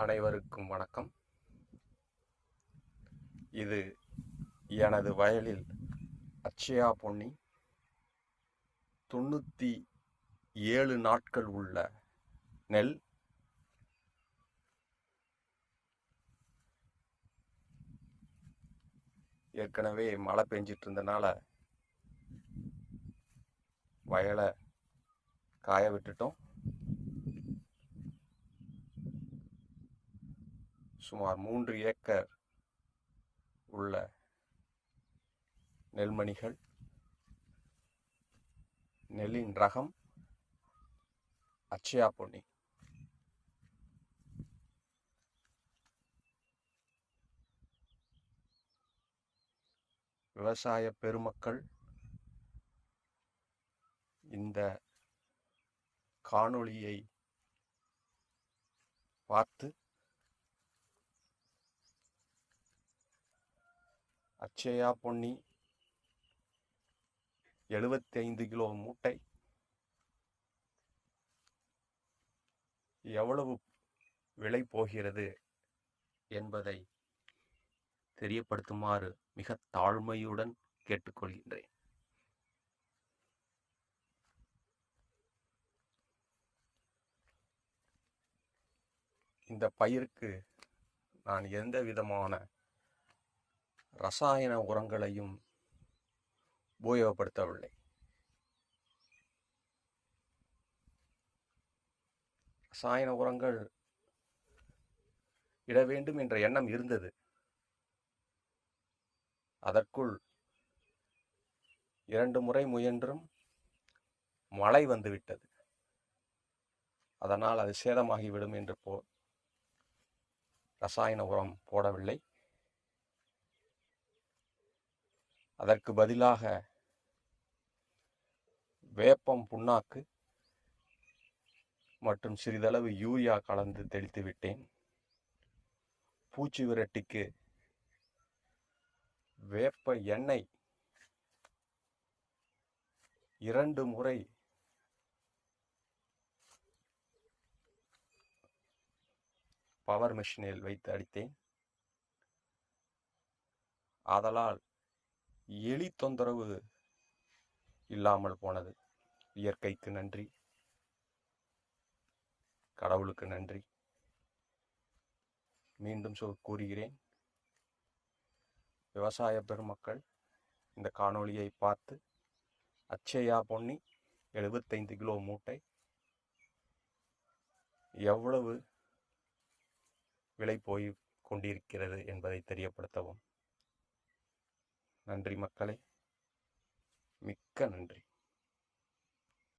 அனைவருக்கும் வணக்கம். இது எனது வயலில் அச்சயா பொன்னி. தொண்ணூற்றி ஏழு நாட்கள் உள்ள நெல். ஏற்கனவே மழை பெஞ்சிட்டு இருந்தனால வயலை காய விட்டுட்டோம். சுமார் மூன்று ஏக்கர் உள்ள நெல்மணிகள் நெல்லின் ரகம் அச்சயா பொன்னி. விவசாய பெருமக்கள் இந்த காணொளியை பார்த்து அச்சயா பொன்னி. எழுபத்தி ஐந்து கிலோ மூட்டை. எவ்வளவு விலை போகிறது என்பதை தெரியப்படுத்துமாறு மிக தாழ்மையுடன் கேட்டுக்கொள்கின்றேன். இந்த பயிருக்கு நான் எந்த விதமான ரசாயன உரங்களையும் உபயோகப்படுத்தவில்லை. ரசாயன உரங்கள் இட வேண்டும் என்ற எண்ணம் இருந்தது. அதற்குள் இரண்டு முறை முயன்றும் மழை வந்துவிட்டது. அதனால் அது சேதமாகிவிடும் என்று போ ரசாயன உரம் போடவில்லை. அதற்கு பதிலாக வேப்பம் புண்ணாக்கு மற்றும் சிறிதளவு யூரியா கலந்து தெளித்து விட்டேன். பூச்சி விரட்டிக்கு வேப்ப எண்ணெய் இரண்டு முறை பவர் மிஷினில் வைத்து அடித்தேன். ஆதலால் எலி தொந்தரவு இல்லாமல் போனது. இயற்கைக்கு நன்றி. கடவுளுக்கு நன்றி. மீண்டும் சொல் கூறுகிறேன். விவசாய பெருமக்கள் இந்த காணொளியை பார்த்து அச்சயா பொன்னி எழுபத்தைந்து கிலோ மூட்டை எவ்வளவு விலை போய் கொண்டிருக்கிறது என்பதை தெரியப்படுத்தவும். நன்றி மக்களே. மிக்க நன்றி.